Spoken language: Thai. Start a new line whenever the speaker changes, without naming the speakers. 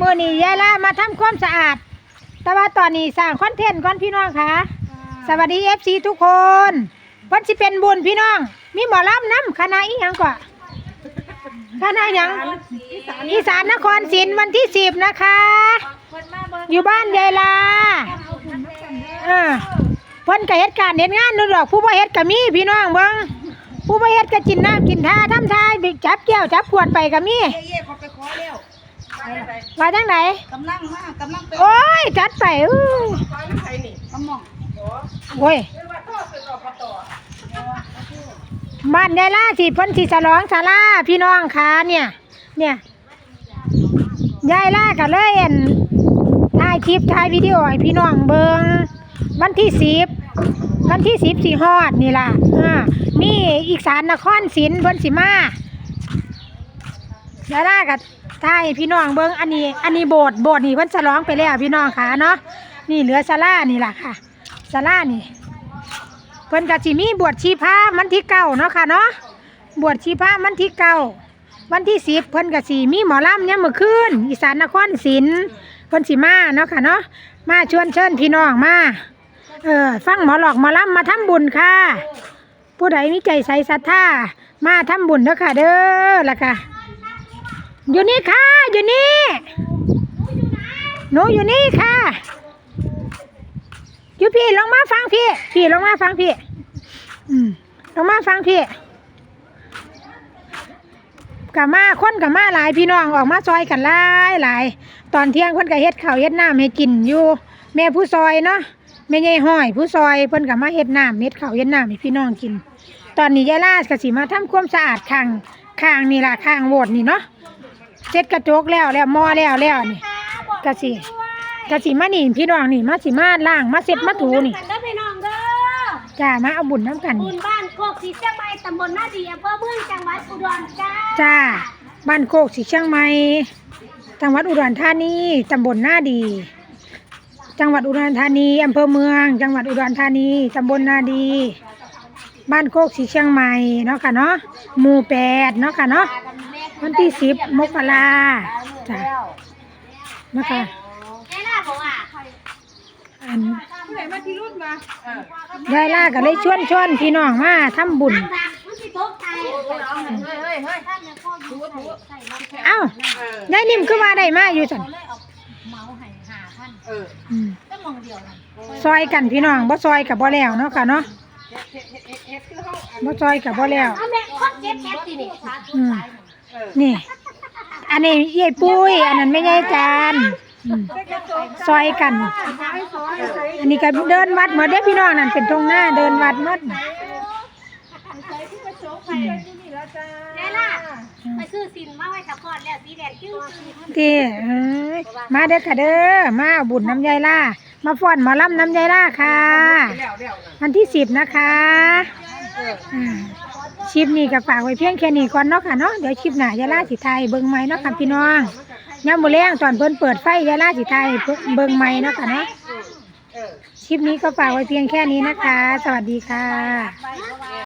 มื่อนี้ยายล่ามาทำความสะอาด แต่ว่าตอนนี้สร้างคอนเทนต์ก่อนพี่น้องค่ะ สวัสดีเอฟซีทุกคนวันสิเป็นบุญพี่น้อง มีหมอลำน้ำคณะอีหยังกว่าคณะหยังอีสานนครศรีวันที่สิบนะคะ อยู่บ้านยายลาเออเพิ่นก็เฮ็ดการเฮ็ดงานนู่นดอก ผู้บ่เฮ็ดก็มีพี่น้องเบิ่งผู้บ่เฮ็ดก็กินน้ำกินท่าทำทายไปจับแก้วจับขวดไปก็มี
เย่เย่เขาไปขอแล้ว
ว่าจังไหน
กำลังมากกำลังไป
โอ้ยจัดไปอู้
กำมอง
โอ้ยบ้านยายล่าสิเพิ่นสิฉลองศาลาพี่น้องค่ะเนี่ย เนี่ยยายล่าก็เลยเอ็นถ่ายคลิปถ่ายวิดีโอให้พี่น้องเบิงวันที่สิบวันที่สิบสี่ฮอดนี่ล่ะอ่ามีอีกสารนครศิลป์เพิ่นสิมา ยายล่ากับ ถ่ายให้พี่น้องเบิงอันนี้ อันนี้โบสถ์โบสถ์นี่เพิ่นฉลองไปแล้วพี่น้องค่ะเนาะนี่เหลือศาลานี่ล่ะค่ะศาลานี่เพิ่นก็สิมีบวชชีพามันที่เก้าเนาะค่ะเนาะบวชชีพามันที่เก้าวันที่สิบเพิ่นก็สิมีหมอลำเนี่ยามมื่อคืนอีสานนครศรีเพิ่นสิมาเนาะค่ะเนาะมาชวนเชิญพี่น้องมาเออฟังหมอหลอกหมอลำมาทำบุญค่ะ ผู้ใดมีใจใส่ศรัทธามาทำบุญเด้อค่ะเด้อล่ะค่ะ อยู่นี่ค่ะ อยู่นี่หนูอยู่นี่ค่ะอยู่พี่ลงมาฟังพี่ พี่ลงมาฟังพี่ อืมลงมาฟังพี่กับมาคนกับมาหลายพี่น้องออกมาซอยกันหลายหลายตอนเที่ยงคนก็เฮ็ดข้าวเฮ็ดน้ำให้กินอยู่ แม่ผู้ซอยเนาะแม่ใหญ่ห้อย ผู้ซอยเพิ่นกับมาเฮ็ดน้ำเฮ็ดข้าวเฮ็ดน้ำให้พี่น้องกิน ตอนนี้ยายลาก็สิมาทำความสะอาดข้างข้างนี่ล่ะข้างโบสถ์นี่เนาะ เช็ดกระจกแล้วแล้วหม้อแล้วแล้วนี่ก็สิก็สิมานี่พี่น้องนี่มาสิมาล้างมาเช็ดมาถูนี่
กันเด้อพี่น้องเด้อ
จ้ามาเอาบุญน้ำกัน
บุ
นี่
ญบ้านโคกสีเชียงใหม่ตำบลนาดีอำเภอเมืองจังหวัดอุดรจ้า
จ้าบ้านโคกสีเชียงใหม่จังหวัดอุดรธานีตำบลหน้าดี จังหวัดอุดรธานีอำเภอเมือง จังหวัดอุดรธานีตำบลนาดี บ้านโคกสีเชียงใหม่เนาะค่ะเนาะหมู่แปดเนาะค่ะเนาะ วันที่สิบมกราจ้านะคะ
แม่น่าบอกว่า
อันยายล่าก็เลยชวนชวนพี่น้องมาทำบุญ
ทางมันสิตกใจเฮ้ยเฮ้ยเฮ้ยท่านเนี่ยพ่อดูใส่รถแค่
เอ้ายายนิ่มคือว่าได้มาอยู่สัน
เลยเอาเมาให้หาท่าน
อืม
ก็มองเดียวนะ
ซอยกันพี่น้องบ่ซอยกับบ่แล้วเนาะค่ะเนาะบ่ซอยกับบ่แล้ว
เอาแม่ค นเจ็บแคปสินี่
อืมนี่ อันนี้ยายปุ้ย อันนั้นไม่ใช่จานอืมซอยกัน อันนี้ก็เดินวัดเหมือนเด้อพี่น้องนั่นเป็นตรงหน้าเดินวัดหมด
แม่ล่ะไปซื้อสินมาไว้ตะกอนแล้วสีแดงจึ้ง
ที่เอ้ยมาเด้อค่ะเด้อมาเอาบุญน้ำยายล่ามาฟ้อนหมาล่ำน้ำยายล่าค่ะ วันที่สิบนะคะอ่า ชิปนี้ก็ฝากไว้เพียงแค่นี้ก่อนเนาะค่ะเนาะเดี๋ยวชิปหน้ายาล่าสิไทยเบิ่งไม้เนาะค่ะพี่น้องย่ามมื้อแรงตอนเพิ่นเปิดไฟยาล่าสิไทยเบิ่งไม้เนาะค่ะเนาะชิปนี้ก็ฝากไว้เพียงแค่นี้นะคะ สวัสดีค่ะ